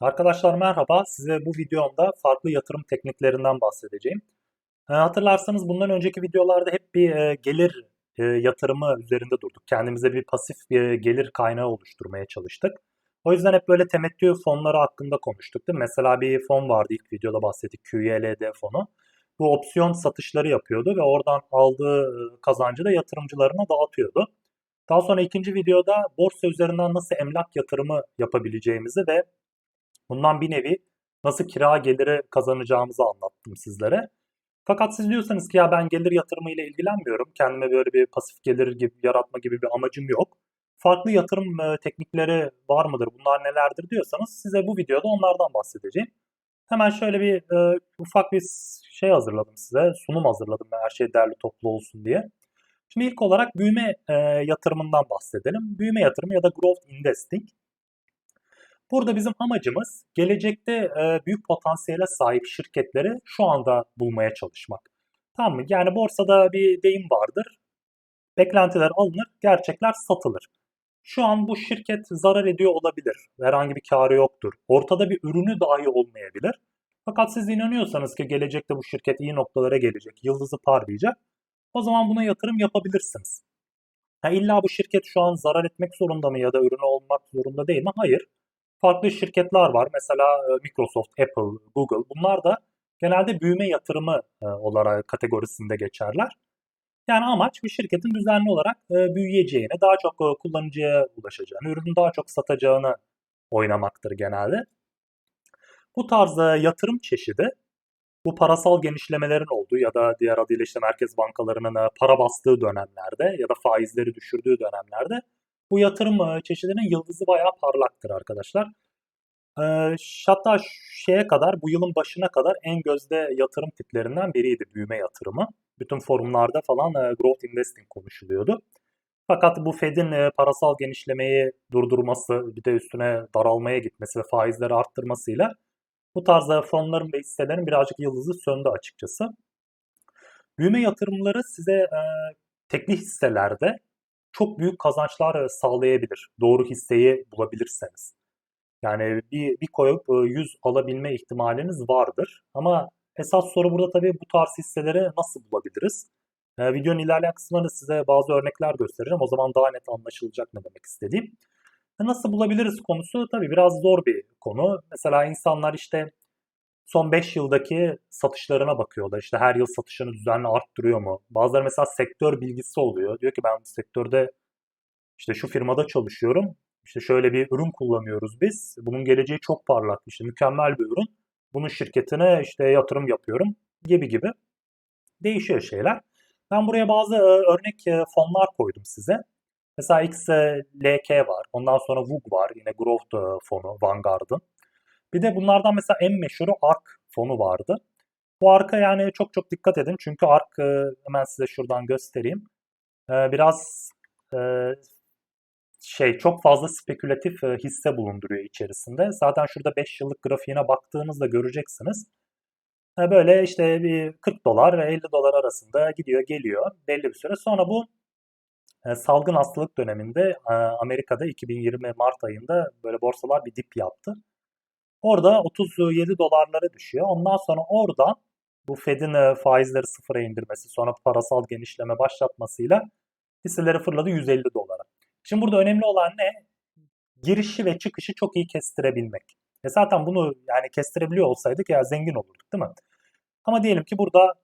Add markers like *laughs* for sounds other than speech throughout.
Arkadaşlar merhaba. Size bu videomda farklı yatırım tekniklerinden bahsedeceğim. E, hatırlarsanız bundan önceki videolarda hep bir e, gelir e, yatırımı üzerinde durduk. Kendimize bir pasif bir gelir kaynağı oluşturmaya çalıştık. O yüzden hep böyle temettü fonları hakkında konuştuk. Değil mi? Mesela bir fon vardı ilk videoda bahsettik QYLD fonu. Bu opsiyon satışları yapıyordu ve oradan aldığı e, kazancı da yatırımcılarına dağıtıyordu. Daha sonra ikinci videoda borsa üzerinden nasıl emlak yatırımı yapabileceğimizi ve bundan bir nevi nasıl kira geliri kazanacağımızı anlattım sizlere. Fakat siz diyorsanız ki ya ben gelir yatırımı ile ilgilenmiyorum. Kendime böyle bir pasif gelir gibi yaratma gibi bir amacım yok. Farklı yatırım e, teknikleri var mıdır? Bunlar nelerdir diyorsanız size bu videoda onlardan bahsedeceğim. Hemen şöyle bir e, ufak bir şey hazırladım size. Sunum hazırladım her şey derli toplu olsun diye. Şimdi ilk olarak büyüme e, yatırımından bahsedelim. Büyüme yatırımı ya da growth investing. Burada bizim amacımız gelecekte e, büyük potansiyele sahip şirketleri şu anda bulmaya çalışmak. Tamam mı? Yani borsada bir deyim vardır. Beklentiler alınır, gerçekler satılır. Şu an bu şirket zarar ediyor olabilir. Herhangi bir karı yoktur. Ortada bir ürünü dahi olmayabilir. Fakat siz inanıyorsanız ki gelecekte bu şirket iyi noktalara gelecek, yıldızı parlayacak. O zaman buna yatırım yapabilirsiniz. Ha illa bu şirket şu an zarar etmek zorunda mı ya da ürünü olmak zorunda değil mi? Hayır. Farklı şirketler var. Mesela e, Microsoft, Apple, Google. Bunlar da genelde büyüme yatırımı e, olarak kategorisinde geçerler. Yani amaç bir şirketin düzenli olarak e, büyüyeceğini, daha çok kullanıcıya ulaşacağını, ürünü daha çok satacağını oynamaktır genelde. Bu tarzda yatırım çeşidi bu parasal genişlemelerin olduğu ya da diğer adıyla işte merkez bankalarının para bastığı dönemlerde ya da faizleri düşürdüğü dönemlerde bu yatırım çeşidinin yıldızı bayağı parlaktır arkadaşlar. Hatta şeye kadar bu yılın başına kadar en gözde yatırım tiplerinden biriydi büyüme yatırımı. Bütün forumlarda falan growth investing konuşuluyordu. Fakat bu Fed'in parasal genişlemeyi durdurması, bir de üstüne daralmaya gitmesi ve faizleri arttırmasıyla bu tarzda fonların ve hisselerin birazcık yıldızı söndü açıkçası. Büyüme yatırımları size e, tekli hisselerde çok büyük kazançlar sağlayabilir. Doğru hisseyi bulabilirseniz. Yani bir, bir koyup 100 alabilme ihtimaliniz vardır. Ama esas soru burada tabii bu tarz hisseleri nasıl bulabiliriz? Videonun ilerleyen kısımlarında size bazı örnekler göstereceğim. O zaman daha net anlaşılacak ne demek istediğim. Nasıl bulabiliriz konusu tabii biraz zor bir konu. Mesela insanlar işte son 5 yıldaki satışlarına bakıyorlar. İşte her yıl satışını düzenli arttırıyor mu? Bazıları mesela sektör bilgisi oluyor. Diyor ki ben bu sektörde işte şu firmada çalışıyorum. İşte şöyle bir ürün kullanıyoruz biz. Bunun geleceği çok parlak. İşte mükemmel bir ürün. Bunun şirketine işte yatırım yapıyorum gibi gibi. Değişiyor şeyler. Ben buraya bazı e, örnek e, fonlar koydum size. Mesela XLK var. Ondan sonra VUG var. Yine Growth e, fonu Vanguard'ın. Bir de bunlardan mesela en meşhuru ARK fonu vardı. Bu ARK'a yani çok çok dikkat edin. Çünkü ARK e, hemen size şuradan göstereyim. E, biraz şey çok fazla spekülatif hisse bulunduruyor içerisinde. Zaten şurada 5 yıllık grafiğine baktığınızda göreceksiniz. Böyle işte bir 40 dolar ve 50 dolar arasında gidiyor geliyor belli bir süre. Sonra bu e, salgın hastalık döneminde e, Amerika'da 2020 Mart ayında böyle borsalar bir dip yaptı. Orada 37 dolarlara düşüyor. Ondan sonra oradan bu Fed'in e, faizleri sıfıra indirmesi, sonra parasal genişleme başlatmasıyla hisseleri fırladı 150 dolara. Şimdi burada önemli olan ne? Girişi ve çıkışı çok iyi kestirebilmek. E zaten bunu yani kestirebiliyor olsaydık ya zengin olurduk değil mi? Ama diyelim ki burada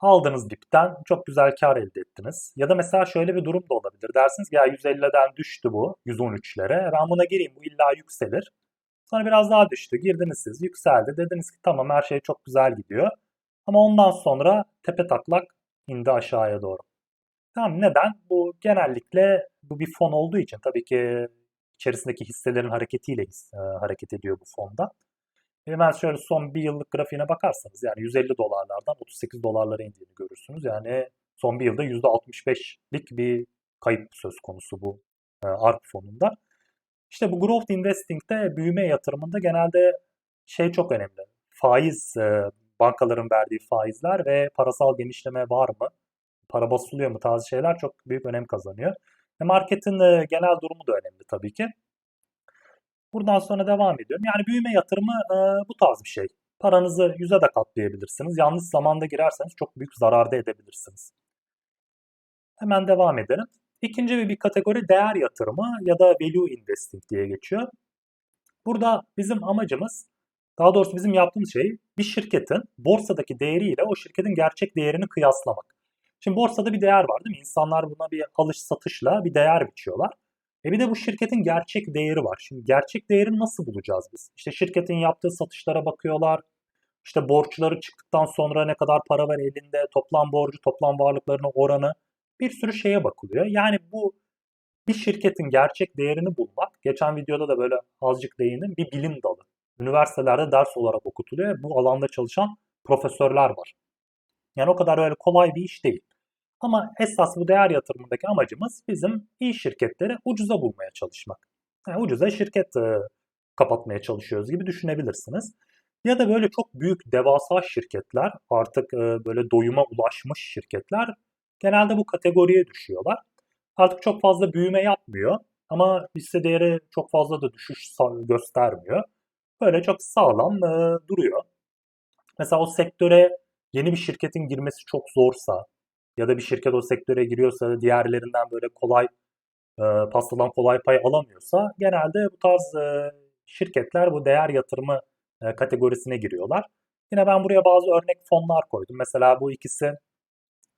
aldığınız dipten çok güzel kar elde ettiniz. Ya da mesela şöyle bir durum da olabilir. Dersiniz ki ya 150'den düştü bu 113'lere. Ben buna gireyim bu illa yükselir. Sonra biraz daha düştü. Girdiniz siz yükseldi. Dediniz ki tamam her şey çok güzel gidiyor. Ama ondan sonra tepe taklak indi aşağıya doğru. Tamam neden? Bu genellikle bu bir fon olduğu için tabii ki içerisindeki hisselerin hareketiyle e, hareket ediyor bu fonda. Hemen şöyle son bir yıllık grafiğine bakarsanız yani 150 dolarlardan 38 dolarlara indiğini görürsünüz. Yani son bir yılda %65'lik bir kayıp söz konusu bu e, ARK fonunda. İşte bu growth investing'de büyüme yatırımında genelde şey çok önemli. Faiz, e, bankaların verdiği faizler ve parasal genişleme var mı? Para basılıyor mu? Tarzı şeyler çok büyük önem kazanıyor. Ve marketin e, genel durumu da önemli tabii ki. Buradan sonra devam ediyorum. Yani büyüme yatırımı e, bu tarz bir şey. Paranızı yüze de katlayabilirsiniz. Yanlış zamanda girerseniz çok büyük zararda edebilirsiniz. Hemen devam edelim. İkinci bir, bir kategori değer yatırımı ya da value investing diye geçiyor. Burada bizim amacımız, daha doğrusu bizim yaptığımız şey bir şirketin borsadaki değeriyle o şirketin gerçek değerini kıyaslamak. Şimdi borsada bir değer var değil mi? İnsanlar buna bir alış satışla bir değer biçiyorlar. E bir de bu şirketin gerçek değeri var. Şimdi gerçek değerini nasıl bulacağız biz? İşte şirketin yaptığı satışlara bakıyorlar. İşte borçları çıktıktan sonra ne kadar para var elinde, toplam borcu, toplam varlıklarının oranı bir sürü şeye bakılıyor. Yani bu bir şirketin gerçek değerini bulmak, geçen videoda da böyle azıcık değindim, bir bilim dalı. Üniversitelerde ders olarak okutuluyor. Bu alanda çalışan profesörler var. Yani o kadar öyle kolay bir iş değil. Ama esas bu değer yatırımındaki amacımız bizim iyi şirketleri ucuza bulmaya çalışmak. Yani ucuza şirket e, kapatmaya çalışıyoruz gibi düşünebilirsiniz. Ya da böyle çok büyük devasa şirketler artık e, böyle doyuma ulaşmış şirketler genelde bu kategoriye düşüyorlar. Artık çok fazla büyüme yapmıyor ama hisse değeri çok fazla da düşüş göstermiyor. Böyle çok sağlam e, duruyor. Mesela o sektöre yeni bir şirketin girmesi çok zorsa ya da bir şirket o sektöre giriyorsa diğerlerinden böyle kolay e, pastadan kolay pay alamıyorsa genelde bu tarz e, şirketler bu değer yatırımı e, kategorisine giriyorlar. Yine ben buraya bazı örnek fonlar koydum. Mesela bu ikisi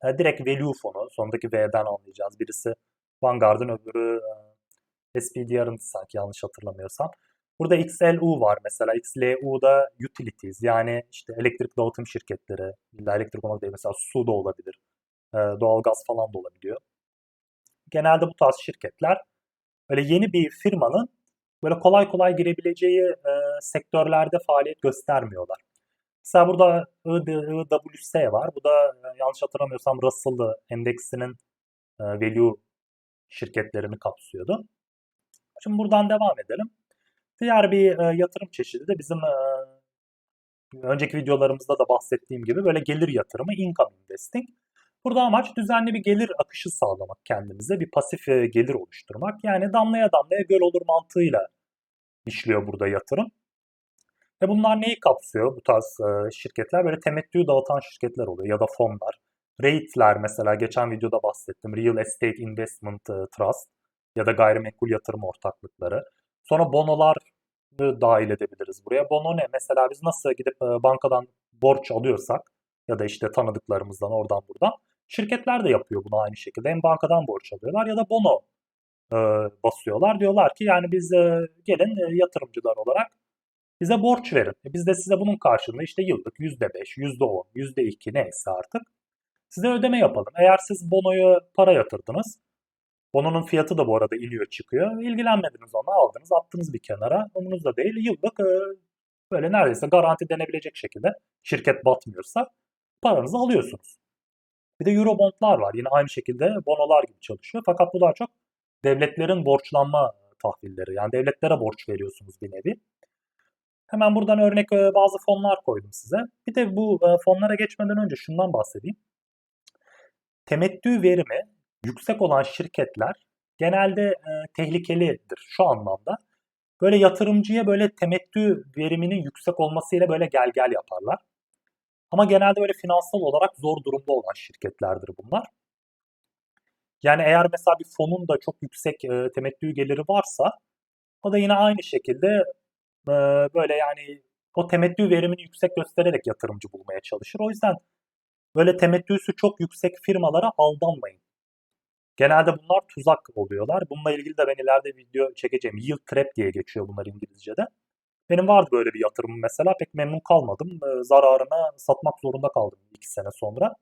e, direkt value fonu. Sondaki V'den anlayacağız. Birisi Vanguard'ın öbürü e, SPDR'ın sanki yanlış hatırlamıyorsam. Burada XLU var mesela. XLU'da utilities yani işte elektrik dağıtım şirketleri. Elektrik olmak değil mesela su da olabilir. E, doğalgaz falan da olabiliyor. Genelde bu tarz şirketler böyle yeni bir firmanın böyle kolay kolay girebileceği e, sektörlerde faaliyet göstermiyorlar. Mesela burada IWS var. Bu da yanlış hatırlamıyorsam Russell endeksinin e, value şirketlerini kapsıyordu. Şimdi buradan devam edelim. Diğer bir e, yatırım çeşidi de bizim e, önceki videolarımızda da bahsettiğim gibi böyle gelir yatırımı, income investing. Burada amaç düzenli bir gelir akışı sağlamak kendimize, bir pasif e, gelir oluşturmak. Yani damlaya damlaya göl olur mantığıyla işliyor burada yatırım. Ve bunlar neyi kapsıyor bu tarz e, şirketler? Böyle temettü dağıtan şirketler oluyor ya da fonlar. REIT'ler mesela geçen videoda bahsettim. Real Estate Investment e, Trust ya da gayrimenkul yatırım ortaklıkları. Sonra bonolar dahil edebiliriz buraya. Bono ne? Mesela biz nasıl gidip e, bankadan borç alıyorsak ya da işte tanıdıklarımızdan oradan buradan şirketler de yapıyor bunu aynı şekilde. Hem bankadan borç alıyorlar ya da bono e, basıyorlar. Diyorlar ki yani biz e, gelin e, yatırımcılar olarak bize borç verin. E, biz de size bunun karşılığında işte yıllık %5, %10, %2 neyse artık size ödeme yapalım. Eğer siz bonoyu para yatırdınız Bononun fiyatı da bu arada iniyor çıkıyor. İlgilenmediniz ona aldınız attınız bir kenara. Umurunuzda değil. Yıllık e, böyle neredeyse garanti denebilecek şekilde şirket batmıyorsa paranızı alıyorsunuz. Bir de Eurobondlar var. Yine aynı şekilde bonolar gibi çalışıyor. Fakat bu daha çok devletlerin borçlanma tahvilleri. Yani devletlere borç veriyorsunuz bir nevi. Hemen buradan örnek bazı fonlar koydum size. Bir de bu fonlara geçmeden önce şundan bahsedeyim. Temettü verimi yüksek olan şirketler genelde tehlikelidir şu anlamda. Böyle yatırımcıya böyle temettü veriminin yüksek olmasıyla böyle gel gel yaparlar. Ama genelde böyle finansal olarak zor durumda olan şirketlerdir bunlar. Yani eğer mesela bir fonun da çok yüksek temettü geliri varsa o da yine aynı şekilde böyle yani o temettü verimini yüksek göstererek yatırımcı bulmaya çalışır. O yüzden böyle temettüsü çok yüksek firmalara aldanmayın. Genelde bunlar tuzak oluyorlar. Bununla ilgili de ben ileride video çekeceğim. Yield trap diye geçiyor bunlar İngilizce'de. Benim vardı böyle bir yatırımım mesela. Pek memnun kalmadım. Zararına satmak zorunda kaldım 2 sene sonra.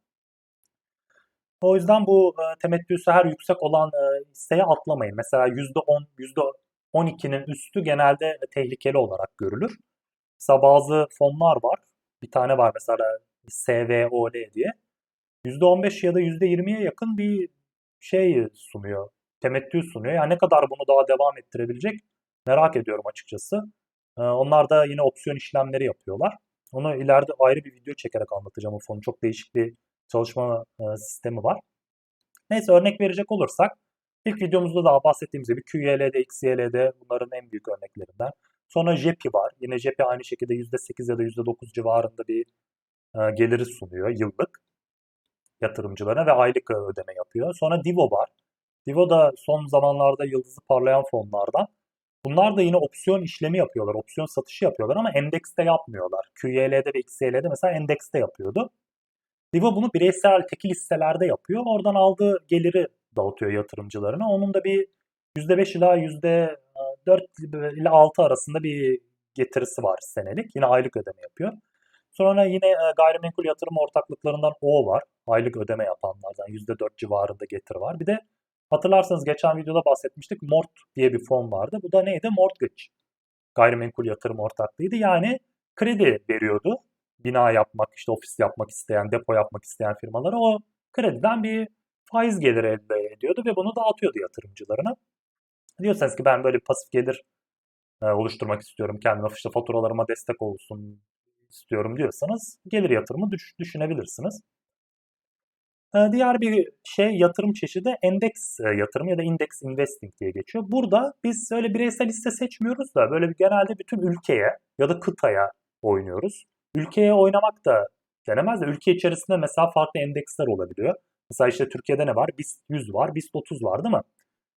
O yüzden bu temettüsü her yüksek olan hisseye atlamayın. Mesela %10, %12'nin üstü genelde tehlikeli olarak görülür. Mesela bazı fonlar var. Bir tane var mesela SVOL diye. %15 ya da %20'ye yakın bir şey sunuyor, temettü sunuyor. Yani ne kadar bunu daha devam ettirebilecek merak ediyorum açıkçası. Ee, onlar da yine opsiyon işlemleri yapıyorlar. Onu ileride ayrı bir video çekerek anlatacağım o fonu. Çok değişik bir çalışma e, sistemi var. Neyse örnek verecek olursak ilk videomuzda daha bahsettiğimiz gibi QYL'de, XYL'de bunların en büyük örneklerinden. Sonra JEPI var. Yine JEPI aynı şekilde %8 ya da %9 civarında bir e, geliri sunuyor yıllık yatırımcılara ve aylık ödeme yapıyor. Sonra Divo var. Divo da son zamanlarda yıldızı parlayan fonlardan. Bunlar da yine opsiyon işlemi yapıyorlar. Opsiyon satışı yapıyorlar ama endekste yapmıyorlar. QYL'de ve XYL'de mesela endekste yapıyordu. Divo bunu bireysel tekil hisselerde yapıyor. Oradan aldığı geliri dağıtıyor yatırımcılarına. Onun da bir %5 ila %4 ile 6 arasında bir getirisi var senelik. Yine aylık ödeme yapıyor. Sonra yine e, gayrimenkul yatırım ortaklıklarından O var. Aylık ödeme yapanlardan %4 civarında getiri var. Bir de hatırlarsanız geçen videoda bahsetmiştik. Mort diye bir fon vardı. Bu da neydi? Mortgage. Gayrimenkul yatırım ortaklığıydı. Yani kredi veriyordu. Bina yapmak, işte ofis yapmak isteyen, depo yapmak isteyen firmalara o krediden bir faiz geliri elde ediyordu ve bunu dağıtıyordu yatırımcılarına. Diyorsanız ki ben böyle pasif gelir e, oluşturmak istiyorum. Kendime işte faturalarıma destek olsun istiyorum diyorsanız gelir yatırımı düş, düşünebilirsiniz. E, diğer bir şey yatırım çeşidi endeks e, yatırım ya da index investing diye geçiyor. Burada biz öyle bireysel hisse seçmiyoruz da böyle bir genelde bütün ülkeye ya da kıtaya oynuyoruz. Ülkeye oynamak da denemez de ülke içerisinde mesela farklı endeksler olabiliyor. Mesela işte Türkiye'de ne var? BIST 100 var, BIST 30 var değil mi?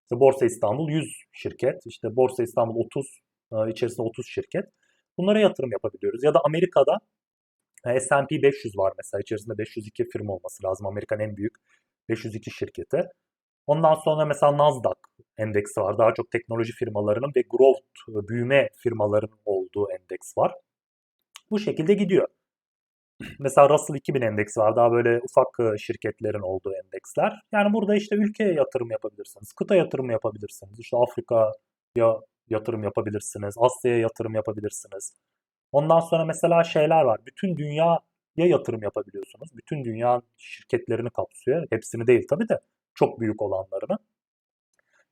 İşte Borsa İstanbul 100 şirket, işte Borsa İstanbul 30 e, içerisinde 30 şirket. Bunlara yatırım yapabiliyoruz. Ya da Amerika'da e, S&P 500 var mesela içerisinde 502 firma olması lazım. Amerika'nın en büyük 502 şirketi. Ondan sonra mesela Nasdaq endeksi var. Daha çok teknoloji firmalarının ve growth, e, büyüme firmalarının olduğu endeks var. Bu şekilde gidiyor. *clears throat* Mesela Russell 2000 endeksi var. Daha böyle ufak şirketlerin olduğu endeksler. Yani burada işte ülkeye yatırım yapabilirsiniz. Kıta yatırım yapabilirsiniz. İşte Afrika'ya yatırım yapabilirsiniz. Asya'ya yatırım yapabilirsiniz. Ondan sonra mesela şeyler var. Bütün dünyaya yatırım yapabiliyorsunuz. Bütün dünya şirketlerini kapsıyor. Hepsini değil tabii de çok büyük olanlarını.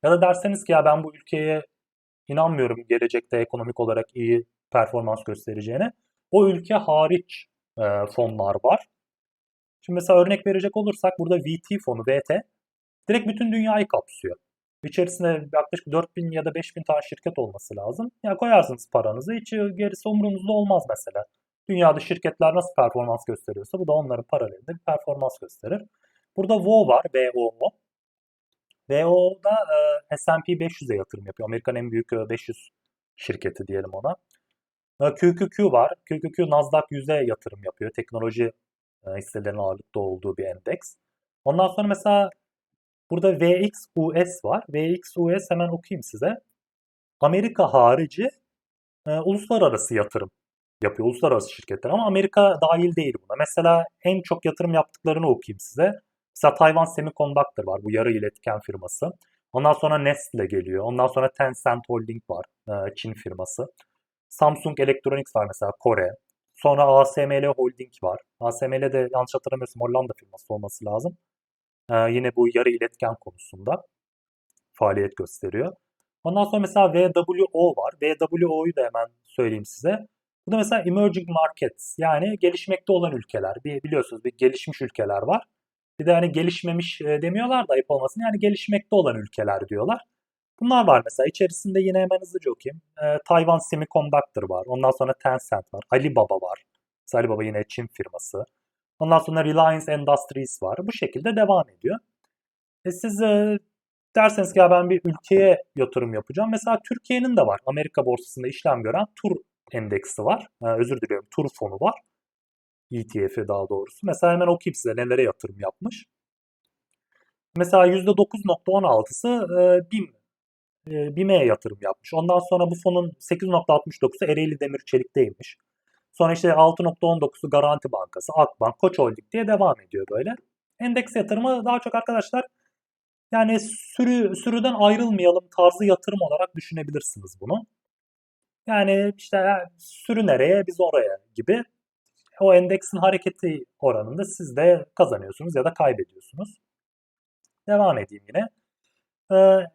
Ya da derseniz ki ya ben bu ülkeye inanmıyorum gelecekte ekonomik olarak iyi performans göstereceğine. O ülke hariç e, fonlar var. Şimdi mesela örnek verecek olursak burada VT fonu, VT direkt bütün dünyayı kapsıyor. İçerisinde yaklaşık 4000 ya da 5000 tane şirket olması lazım. Ya yani koyarsınız paranızı hiç gerisi umurunuzda olmaz mesela. Dünyada şirketler nasıl performans gösteriyorsa bu da onların paralelinde bir performans gösterir. Burada VO var, VOO. VO'da e, S&P 500'e yatırım yapıyor. Amerika'nın en büyük 500 şirketi diyelim ona. QQQ var. QQQ Nasdaq 100'e yatırım yapıyor. Teknoloji hisselerinin ağırlıkta olduğu bir endeks. Ondan sonra mesela burada VXUS var. VXUS hemen okuyayım size. Amerika harici e, uluslararası yatırım yapıyor. Uluslararası şirketler ama Amerika dahil değil buna. Mesela en çok yatırım yaptıklarını okuyayım size. Mesela Taiwan Semiconductor var. Bu yarı iletken firması. Ondan sonra Nestle geliyor. Ondan sonra Tencent Holding var. Çin firması. Samsung Electronics var mesela Kore. Sonra ASML Holding var. ASML de yanlış hatırlamıyorsam Hollanda firması olması lazım. Ee, yine bu yarı iletken konusunda faaliyet gösteriyor. Ondan sonra mesela VWO var. VWO'yu da hemen söyleyeyim size. Bu da mesela emerging markets yani gelişmekte olan ülkeler. Bir biliyorsunuz bir gelişmiş ülkeler var. Bir de hani gelişmemiş e, demiyorlar da ayıp olmasın. Yani gelişmekte olan ülkeler diyorlar. Bunlar var mesela. İçerisinde yine hemen hızlıca okuyayım. Ee, Taiwan Semiconductor var. Ondan sonra Tencent var. Alibaba var. Mesela Alibaba yine Çin firması. Ondan sonra Reliance Industries var. Bu şekilde devam ediyor. E siz e, derseniz ki ya ben bir ülkeye yatırım yapacağım. Mesela Türkiye'nin de var. Amerika borsasında işlem gören TUR endeksi var. E, özür diliyorum TUR fonu var. ETF'i daha doğrusu. Mesela hemen okuyayım size nelere yatırım yapmış. Mesela %9.16'sı e, BİM e, yatırım yapmış. Ondan sonra bu fonun 8.69'u Ereğli Demir Çelik'teymiş. Sonra işte 6.19'u Garanti Bankası, Akbank, Koç Holding diye devam ediyor böyle. Endeks yatırımı daha çok arkadaşlar yani sürü sürüden ayrılmayalım tarzı yatırım olarak düşünebilirsiniz bunu. Yani işte sürü nereye biz oraya gibi o endeksin hareketi oranında siz de kazanıyorsunuz ya da kaybediyorsunuz. Devam edeyim yine. Ee,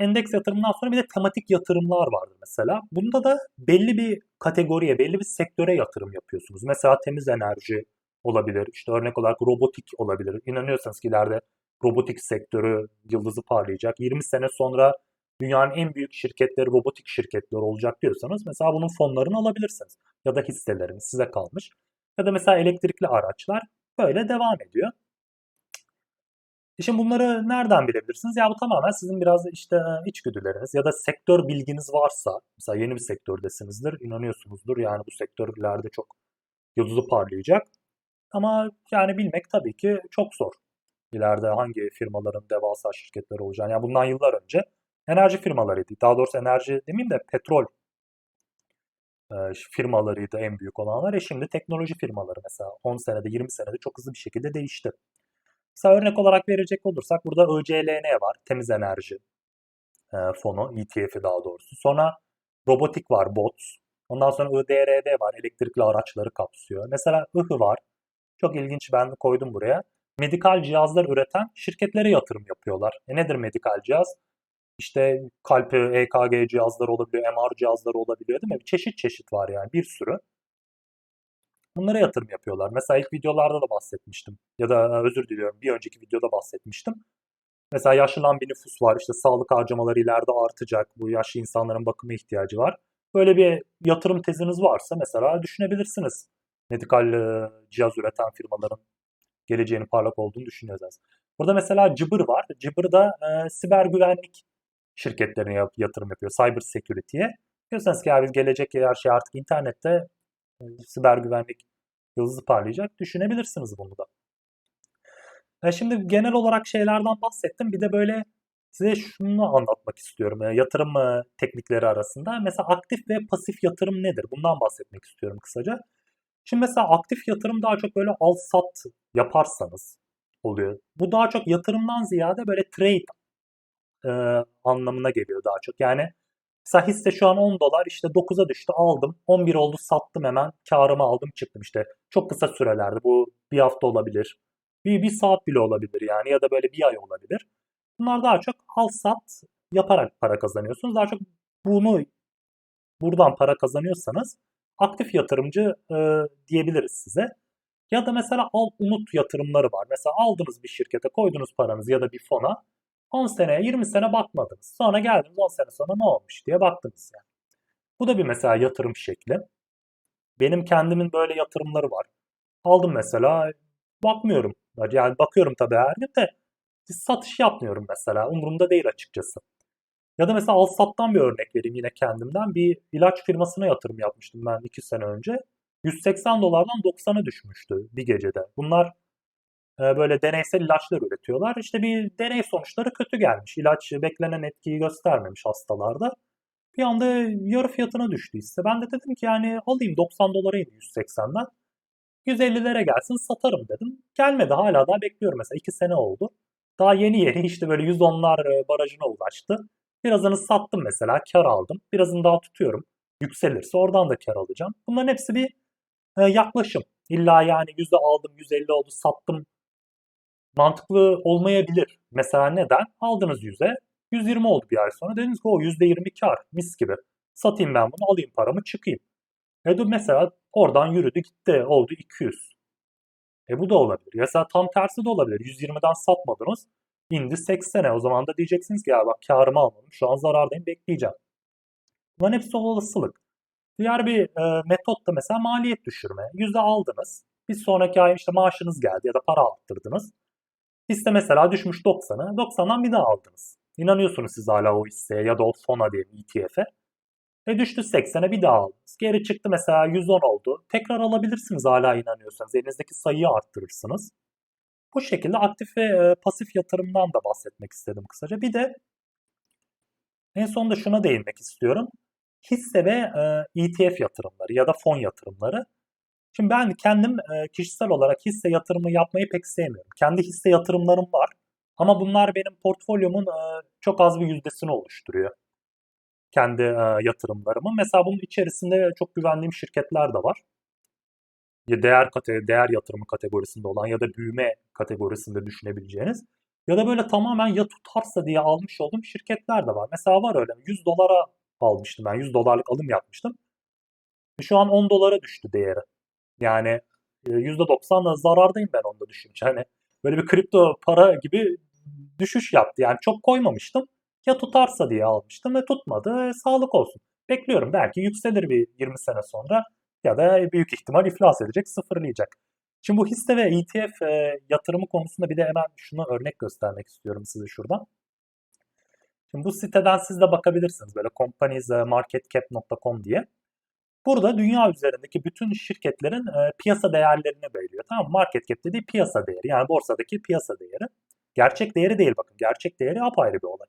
endeks yatırımından sonra bir de tematik yatırımlar vardır mesela. Bunda da belli bir kategoriye, belli bir sektöre yatırım yapıyorsunuz. Mesela temiz enerji olabilir, işte örnek olarak robotik olabilir. İnanıyorsanız ki ileride robotik sektörü yıldızı parlayacak. 20 sene sonra dünyanın en büyük şirketleri, robotik şirketleri olacak diyorsanız mesela bunun fonlarını alabilirsiniz. Ya da hisseleriniz size kalmış. Ya da mesela elektrikli araçlar böyle devam ediyor. E Şimdi bunları nereden bilebilirsiniz? Ya bu tamamen sizin biraz işte içgüdüleriniz ya da sektör bilginiz varsa, mesela yeni bir sektördesinizdir, inanıyorsunuzdur yani bu sektörlerde çok yıldızı parlayacak. Ama yani bilmek tabii ki çok zor. İleride hangi firmaların devasa şirketleri olacağını. Yani bundan yıllar önce enerji firmalarıydı. Daha doğrusu enerji demeyeyim de petrol e, firmalarıydı en büyük olanlar. E şimdi teknoloji firmaları mesela 10 senede 20 senede çok hızlı bir şekilde değişti. Mesela örnek olarak verecek olursak burada ÖCLN var. Temiz enerji e, fonu, ETF'i daha doğrusu. Sonra robotik var, BOTS. Ondan sonra IDRB var, elektrikli araçları kapsıyor. Mesela IHI var. Çok ilginç ben koydum buraya. Medikal cihazlar üreten şirketlere yatırım yapıyorlar. E nedir medikal cihaz? İşte kalp, EKG cihazları olabiliyor, MR cihazları olabiliyor değil mi? Çeşit çeşit var yani bir sürü. Bunlara yatırım yapıyorlar. Mesela ilk videolarda da bahsetmiştim. Ya da özür diliyorum bir önceki videoda bahsetmiştim. Mesela yaşlanan bir nüfus var. İşte sağlık harcamaları ileride artacak. Bu yaşlı insanların bakıma ihtiyacı var. Böyle bir yatırım teziniz varsa mesela düşünebilirsiniz. Medikal e, cihaz üreten firmaların geleceğinin parlak olduğunu düşünüyoruz. Burada mesela Cıbır var. Cıbır da e, siber güvenlik şirketlerine yatırım yapıyor. Cyber security'ye. Diyorsanız ki abi gelecek her şey artık internette e, siber güvenlik hızlı parlayacak. Düşünebilirsiniz bunu da. E şimdi genel olarak şeylerden bahsettim. Bir de böyle size şunu anlatmak istiyorum. E, yatırım e, teknikleri arasında. Mesela aktif ve pasif yatırım nedir? Bundan bahsetmek istiyorum kısaca. Şimdi mesela aktif yatırım daha çok böyle al sat yaparsanız oluyor. Bu daha çok yatırımdan ziyade böyle trade e, anlamına geliyor daha çok. Yani mesela hisse şu an 10 dolar işte 9'a düştü aldım. 11 oldu sattım hemen karımı aldım çıktım işte. Çok kısa sürelerde bu bir hafta olabilir. Bir, bir saat bile olabilir yani ya da böyle bir ay olabilir. Bunlar daha çok al sat yaparak para kazanıyorsunuz. Daha çok bunu buradan para kazanıyorsanız aktif yatırımcı e, diyebiliriz size. Ya da mesela al unut yatırımları var. Mesela aldınız bir şirkete koydunuz paranızı ya da bir fona 10 seneye 20 sene bakmadınız. Sonra geldiniz 10 sene sonra ne olmuş diye baktınız yani. Bu da bir mesela yatırım şekli. Benim kendimin böyle yatırımları var. Aldım mesela bakmıyorum. Yani bakıyorum tabii her gün de satış yapmıyorum mesela. Umurumda değil açıkçası. Ya da mesela Alsat'tan bir örnek vereyim yine kendimden. Bir ilaç firmasına yatırım yapmıştım ben 2 sene önce. 180 dolardan 90'a düşmüştü bir gecede. Bunlar böyle deneysel ilaçlar üretiyorlar. İşte bir deney sonuçları kötü gelmiş. İlaç beklenen etkiyi göstermemiş hastalarda. Bir anda yarı fiyatına düştü hisse. Ben de dedim ki yani alayım 90 dolara indi 180'den. 150'lere gelsin satarım dedim. Gelmedi hala daha bekliyorum mesela 2 sene oldu. Daha yeni yeni işte böyle 110'lar barajına ulaştı. Birazını sattım mesela kar aldım. Birazını daha tutuyorum. Yükselirse oradan da kar alacağım. Bunların hepsi bir e, yaklaşım. İlla yani yüzde aldım 150 oldu sattım mantıklı olmayabilir. Mesela neden? Aldınız 100'e 120 oldu bir ay sonra. Dediniz ki o %20 kar mis gibi. Satayım ben bunu alayım paramı çıkayım. E dur mesela oradan yürüdü gitti oldu 200. E bu da olabilir. Mesela tam tersi de olabilir. 120'den satmadınız. indi 80'e. O zaman da diyeceksiniz ki ya bak karımı almadım. Şu an zarardayım bekleyeceğim. Bunların hepsi olasılık. Diğer bir e, metot da mesela maliyet düşürme. Yüzde aldınız. Bir sonraki ay işte maaşınız geldi ya da para arttırdınız. Hisse mesela düşmüş 90'a. 90'dan bir daha aldınız. İnanıyorsunuz siz hala o hisseye ya da o fona diyelim ETF'e. E düştü 80'e bir daha aldınız. Geri çıktı mesela 110 oldu. Tekrar alabilirsiniz hala inanıyorsanız. Elinizdeki sayıyı arttırırsınız. Bu şekilde aktif ve e, pasif yatırımdan da bahsetmek istedim kısaca. Bir de en sonunda şuna değinmek istiyorum. Hisse ve e, ETF yatırımları ya da fon yatırımları. Şimdi ben kendim e, kişisel olarak hisse yatırımı yapmayı pek sevmiyorum. Kendi hisse yatırımlarım var. Ama bunlar benim portfolyomun e, çok az bir yüzdesini oluşturuyor. Kendi e, yatırımlarımın. Mesela bunun içerisinde çok güvendiğim şirketler de var. Ya değer kategori, değer yatırımı kategorisinde olan ya da büyüme kategorisinde düşünebileceğiniz. Ya da böyle tamamen ya tutarsa diye almış olduğum şirketler de var. Mesela var öyle 100 dolara almıştım ben. 100 dolarlık alım yapmıştım. Şu an 10 dolara düştü değeri. Yani %90 e, zarardayım ben onda düşünce. Hani böyle bir kripto para gibi düşüş yaptı. Yani çok koymamıştım. Ya tutarsa diye almıştım ve tutmadı. E, sağlık olsun. Bekliyorum belki yükselir bir 20 sene sonra ya da büyük ihtimal iflas edecek, sıfırlayacak. Şimdi bu hisse ve ETF e, yatırımı konusunda bir de hemen şunu örnek göstermek istiyorum size şuradan. Şimdi bu siteden siz de bakabilirsiniz böyle companiesmarketcap.com diye. Burada dünya üzerindeki bütün şirketlerin e, piyasa değerlerini belirliyor. Tamam Market cap dediği piyasa değeri yani borsadaki piyasa değeri. Gerçek değeri değil bakın. Gerçek değeri apayrı bir olay.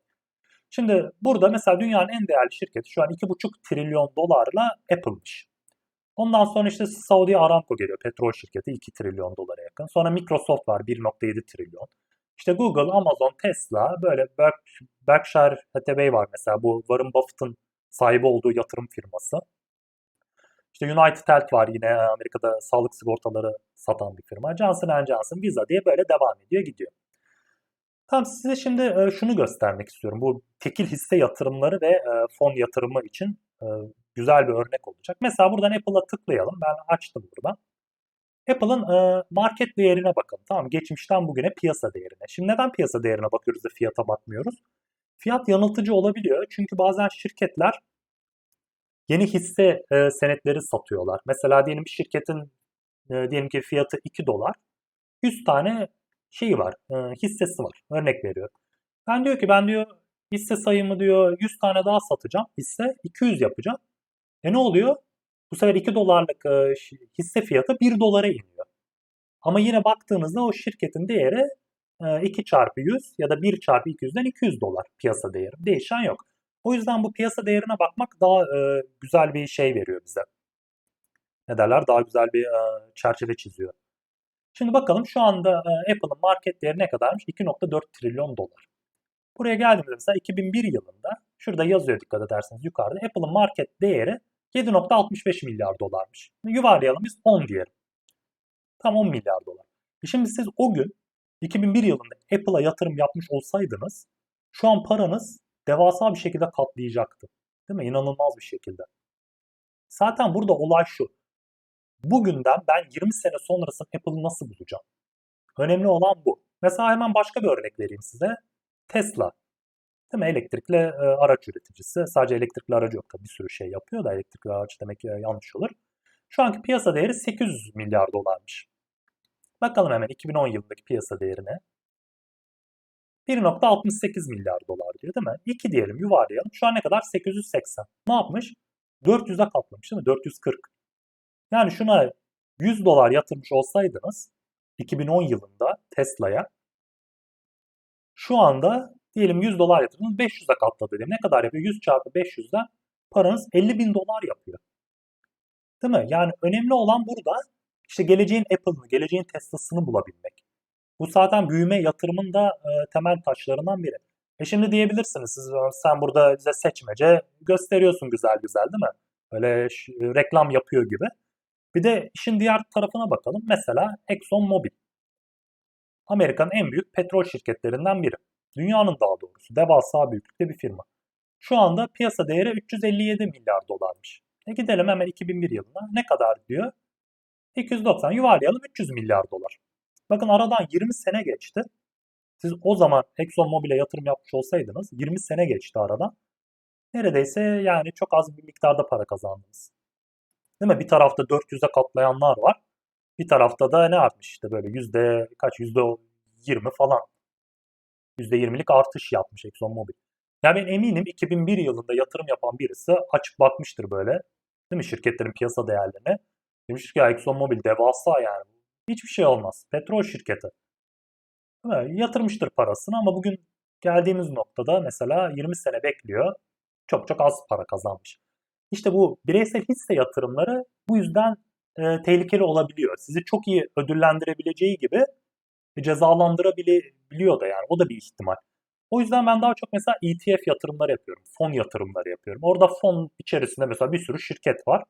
Şimdi burada mesela dünyanın en değerli şirketi şu an 2,5 trilyon dolarla Apple'mış. Ondan sonra işte Saudi Aramco geliyor. Petrol şirketi 2 trilyon dolara yakın. Sonra Microsoft var 1.7 trilyon. İşte Google, Amazon, Tesla böyle Berk- Berkshire Hathaway var mesela bu Warren Buffett'ın sahibi olduğu yatırım firması. İşte United Health var yine Amerika'da sağlık sigortaları satan bir firma. Johnson Johnson, Visa diye böyle devam ediyor gidiyor. Tamam size şimdi e, şunu göstermek istiyorum. Bu tekil hisse yatırımları ve e, fon yatırımı için e, güzel bir örnek olacak. Mesela buradan Apple'a tıklayalım. Ben açtım buradan. Apple'ın e, market değerine bakalım. Tamam Geçmişten bugüne piyasa değerine. Şimdi neden piyasa değerine bakıyoruz da fiyata bakmıyoruz? Fiyat yanıltıcı olabiliyor. Çünkü bazen şirketler yeni hisse e, senetleri satıyorlar. Mesela diyelim bir şirketin e, diyelim ki fiyatı 2 dolar. 100 tane şeyi var, e, hissesi var. Örnek veriyorum. Ben diyor ki ben diyor hisse sayımı diyor 100 tane daha satacağım hisse 200 yapacağım. E ne oluyor? Bu sefer 2 dolarlık e, hisse fiyatı 1 dolara iniyor. Ama yine baktığınızda o şirketin değeri e, 2 çarpı 100 ya da 1 çarpı 200'den 200 dolar piyasa değeri. Değişen yok. O yüzden bu piyasa değerine bakmak daha e, güzel bir şey veriyor bize. Ne derler? Daha güzel bir e, çerçeve çiziyor. Şimdi bakalım şu anda e, Apple'ın market değeri ne kadarmış? 2.4 trilyon dolar. Buraya geldiğimizde mesela 2001 yılında şurada yazıyor dikkat ederseniz yukarıda Apple'ın market değeri 7.65 milyar dolarmış. Yuvarlayalım biz 10 diyelim. Tam 10 milyar dolar. E şimdi siz o gün 2001 yılında Apple'a yatırım yapmış olsaydınız şu an paranız devasa bir şekilde katlayacaktı. Değil mi? İnanılmaz bir şekilde. Zaten burada olay şu. Bugünden ben 20 sene sonrasını Apple'ı nasıl bulacağım? Önemli olan bu. Mesela hemen başka bir örnek vereyim size. Tesla. Değil mi? Elektrikli e, araç üreticisi. Sadece elektrikli aracı yok tabii bir sürü şey yapıyor da elektrikli araç demek e, yanlış olur. Şu anki piyasa değeri 800 milyar dolarmış. Bakalım hemen 2010 yılındaki piyasa değerine. 1.68 milyar dolar diyor değil mi? 2 diyelim yuvarlayalım. Şu an ne kadar? 880. Ne yapmış? 400'e katlamış değil mi? 440. Yani şuna 100 dolar yatırmış olsaydınız 2010 yılında Tesla'ya şu anda diyelim 100 dolar yatırdınız 500'e katladı diyelim. Ne kadar yapıyor? 100 çarpı 500'den paranız 50 bin dolar yapıyor. Değil mi? Yani önemli olan burada işte geleceğin Apple'ını, geleceğin Tesla'sını bulabilmek. Bu zaten büyüme yatırımın da e, temel taşlarından biri. E şimdi diyebilirsiniz siz sen burada bize seçmece gösteriyorsun güzel güzel değil mi? Böyle reklam yapıyor gibi. Bir de işin diğer tarafına bakalım. Mesela Exxon Mobil. Amerika'nın en büyük petrol şirketlerinden biri. Dünyanın daha doğrusu. Devasa büyüklükte bir firma. Şu anda piyasa değeri 357 milyar dolarmış. E gidelim hemen 2001 yılına. Ne kadar diyor? 290 yuvarlayalım 300 milyar dolar. Bakın aradan 20 sene geçti. Siz o zaman Exxon Mobil'e yatırım yapmış olsaydınız 20 sene geçti aradan. Neredeyse yani çok az bir miktarda para kazandınız. Değil mi? Bir tarafta 400'e katlayanlar var. Bir tarafta da ne artmış işte böyle yüzde kaç yüzde 20 falan. Yüzde 20'lik artış yapmış ExxonMobil. Yani ben eminim 2001 yılında yatırım yapan birisi açıp bakmıştır böyle. Değil mi? Şirketlerin piyasa değerlerine. Demiş ki ya ExxonMobil devasa yani. Hiçbir şey olmaz. Petrol şirketi. Yatırmıştır parasını ama bugün geldiğimiz noktada mesela 20 sene bekliyor. Çok çok az para kazanmış. İşte bu bireysel hisse yatırımları bu yüzden e, tehlikeli olabiliyor. Sizi çok iyi ödüllendirebileceği gibi cezalandırabiliyor da yani o da bir ihtimal. O yüzden ben daha çok mesela ETF yatırımları yapıyorum. Fon yatırımları yapıyorum. Orada fon içerisinde mesela bir sürü şirket var.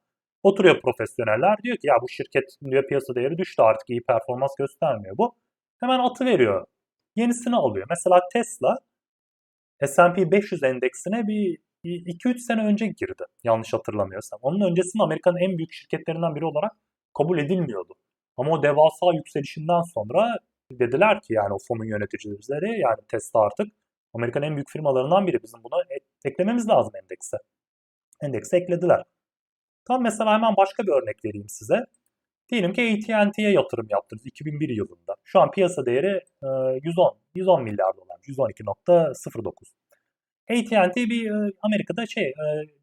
Oturuyor profesyoneller diyor ki ya bu şirket diyor piyasa değeri düştü artık iyi performans göstermiyor bu. Hemen atı veriyor. Yenisini alıyor. Mesela Tesla S&P 500 endeksine bir 2-3 sene önce girdi yanlış hatırlamıyorsam. Onun öncesinde Amerika'nın en büyük şirketlerinden biri olarak kabul edilmiyordu. Ama o devasa yükselişinden sonra dediler ki yani o fonun yöneticileri yani Tesla artık Amerika'nın en büyük firmalarından biri. Bizim bunu e- eklememiz lazım endekse. Endekse eklediler. Tam mesela hemen başka bir örnek vereyim size. Diyelim ki AT&T'ye yatırım yaptınız 2001 yılında. Şu an piyasa değeri e, 110 110 milyar dolar. 112.09. AT&T bir e, Amerika'da şey e,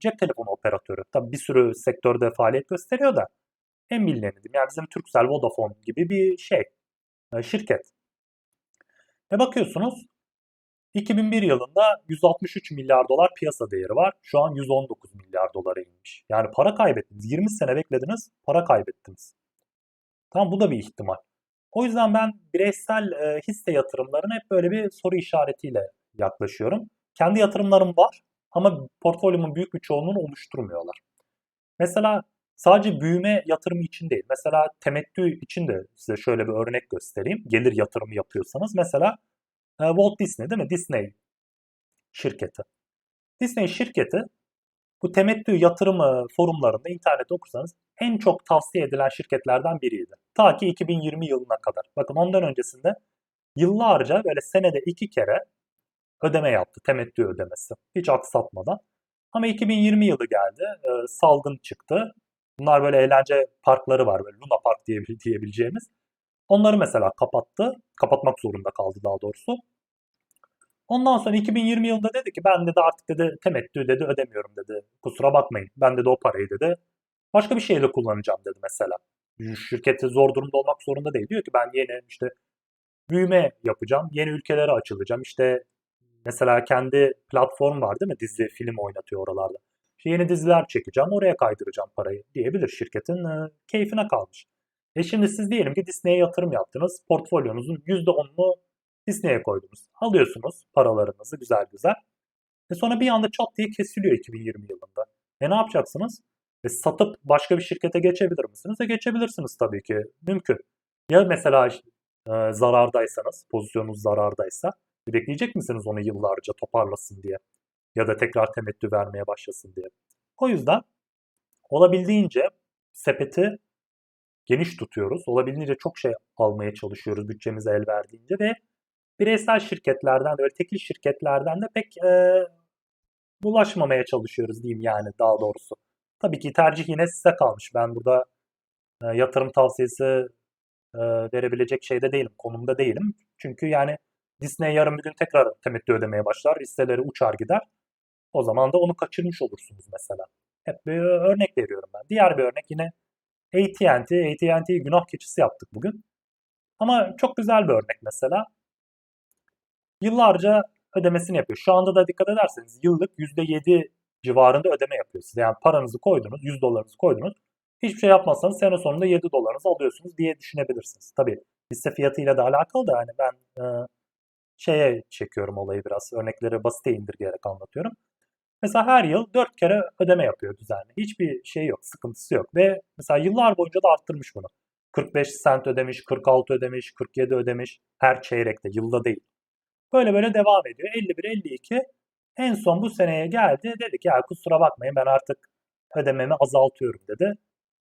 cep telefonu operatörü. Tabii bir sürü sektörde faaliyet gösteriyor da en bilineni diyeyim. Yani bizim Turkcell, Vodafone gibi bir şey, şirket. Ve bakıyorsunuz 2001 yılında 163 milyar dolar piyasa değeri var. Şu an 119 milyar dolara inmiş. Yani para kaybettiniz. 20 sene beklediniz, para kaybettiniz. Tamam bu da bir ihtimal. O yüzden ben bireysel e, hisse yatırımlarına hep böyle bir soru işaretiyle yaklaşıyorum. Kendi yatırımlarım var ama portfolyomun büyük bir çoğunluğunu oluşturmuyorlar. Mesela sadece büyüme yatırımı için değil. Mesela temettü için de size şöyle bir örnek göstereyim. Gelir yatırımı yapıyorsanız. Mesela Walt Disney değil mi? Disney şirketi. Disney şirketi bu temettü yatırımı forumlarında internette okursanız en çok tavsiye edilen şirketlerden biriydi. Ta ki 2020 yılına kadar. Bakın ondan öncesinde yıllarca böyle senede iki kere ödeme yaptı. Temettü ödemesi. Hiç aksatmadan. Ama 2020 yılı geldi. E, salgın çıktı. Bunlar böyle eğlence parkları var. Böyle Luna Park diye, diyebileceğimiz. Onları mesela kapattı. Kapatmak zorunda kaldı daha doğrusu. Ondan sonra 2020 yılında dedi ki ben dedi artık dedi temettü dedi ödemiyorum dedi. Kusura bakmayın. Ben dedi o parayı dedi başka bir şeyle kullanacağım dedi mesela. Şirketi zor durumda olmak zorunda değil. Diyor ki ben yeni işte büyüme yapacağım. Yeni ülkelere açılacağım. İşte mesela kendi platform var değil mi? Dizi, film oynatıyor oralarda. İşte yeni diziler çekeceğim. Oraya kaydıracağım parayı diyebilir. Şirketin keyfine kalmış. E şimdi siz diyelim ki Disney'e yatırım yaptınız. Portfolyonuzun %10'unu Disney'e koydunuz. Alıyorsunuz paralarınızı güzel güzel. Ve sonra bir anda çat diye kesiliyor 2020 yılında. E ne yapacaksınız? E satıp başka bir şirkete geçebilir misiniz? E geçebilirsiniz tabii ki. Mümkün. Ya mesela e, zarardaysanız, pozisyonunuz zarardaysa bekleyecek misiniz onu yıllarca toparlasın diye? Ya da tekrar temettü vermeye başlasın diye. O yüzden olabildiğince sepeti geniş tutuyoruz. Olabildiğince çok şey almaya çalışıyoruz bütçemize el verdiğince ve bireysel şirketlerden de öyle tekil şirketlerden de pek e, bulaşmamaya çalışıyoruz diyeyim yani daha doğrusu. Tabii ki tercih yine size kalmış. Ben burada e, yatırım tavsiyesi e, verebilecek şeyde değilim, konumda değilim. Çünkü yani Disney yarın bir gün tekrar temettü ödemeye başlar, listeleri uçar gider. O zaman da onu kaçırmış olursunuz mesela. Hep bir örnek veriyorum ben. Diğer bir örnek yine AT&T. AT&T'yi günah keçisi yaptık bugün. Ama çok güzel bir örnek mesela. Yıllarca ödemesini yapıyor. Şu anda da dikkat ederseniz yıllık %7 civarında ödeme yapıyorsunuz. Yani paranızı koydunuz, 100 dolarınızı koydunuz. Hiçbir şey yapmazsanız sene sonunda 7 dolarınızı alıyorsunuz diye düşünebilirsiniz. Tabii hisse fiyatıyla da alakalı da hani ben e, şeye çekiyorum olayı biraz. Örnekleri basite indirgeyerek anlatıyorum. Mesela her yıl 4 kere ödeme yapıyor düzenli. Hiçbir şey yok, sıkıntısı yok. Ve mesela yıllar boyunca da arttırmış bunu. 45 sent ödemiş, 46 ödemiş, 47 ödemiş. Her çeyrekte, yılda değil. Böyle böyle devam ediyor. 51, 52. En son bu seneye geldi. Dedi ki ya kusura bakmayın ben artık ödememi azaltıyorum dedi.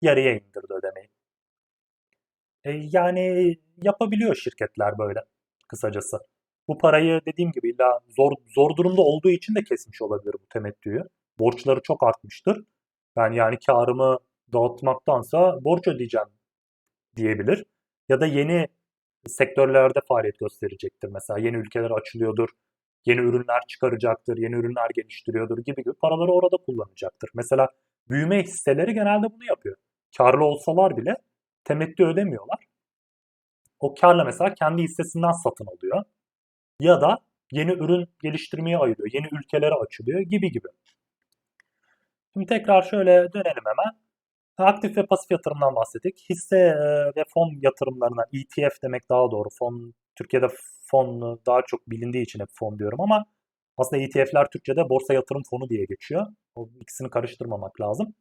Yarıya indirdi ödemeyi. E, yani yapabiliyor şirketler böyle kısacası. Bu parayı dediğim gibi illa zor, zor durumda olduğu için de kesmiş olabilir bu temettüyü. Borçları çok artmıştır. Ben yani karımı dağıtmaktansa borç ödeyeceğim diyebilir. Ya da yeni sektörlerde faaliyet gösterecektir. Mesela yeni ülkeler açılıyordur yeni ürünler çıkaracaktır, yeni ürünler geliştiriyordur gibi gibi paraları orada kullanacaktır. Mesela büyüme hisseleri genelde bunu yapıyor. Karlı olsalar bile temettü ödemiyorlar. O karla mesela kendi hissesinden satın alıyor. Ya da yeni ürün geliştirmeye ayırıyor, yeni ülkelere açılıyor gibi gibi. Şimdi tekrar şöyle dönelim hemen. Aktif ve pasif yatırımdan bahsettik. Hisse ve fon yatırımlarına ETF demek daha doğru. Fon Türkiye'de fon daha çok bilindiği için hep fon diyorum ama aslında ETF'ler Türkçe'de borsa yatırım fonu diye geçiyor. O ikisini karıştırmamak lazım.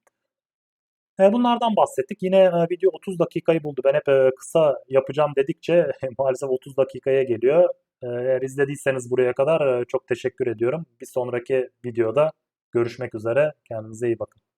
E, bunlardan bahsettik. Yine e, video 30 dakikayı buldu. Ben hep e, kısa yapacağım dedikçe *laughs* maalesef 30 dakikaya geliyor. Eğer izlediyseniz buraya kadar çok teşekkür ediyorum. Bir sonraki videoda görüşmek üzere. Kendinize iyi bakın.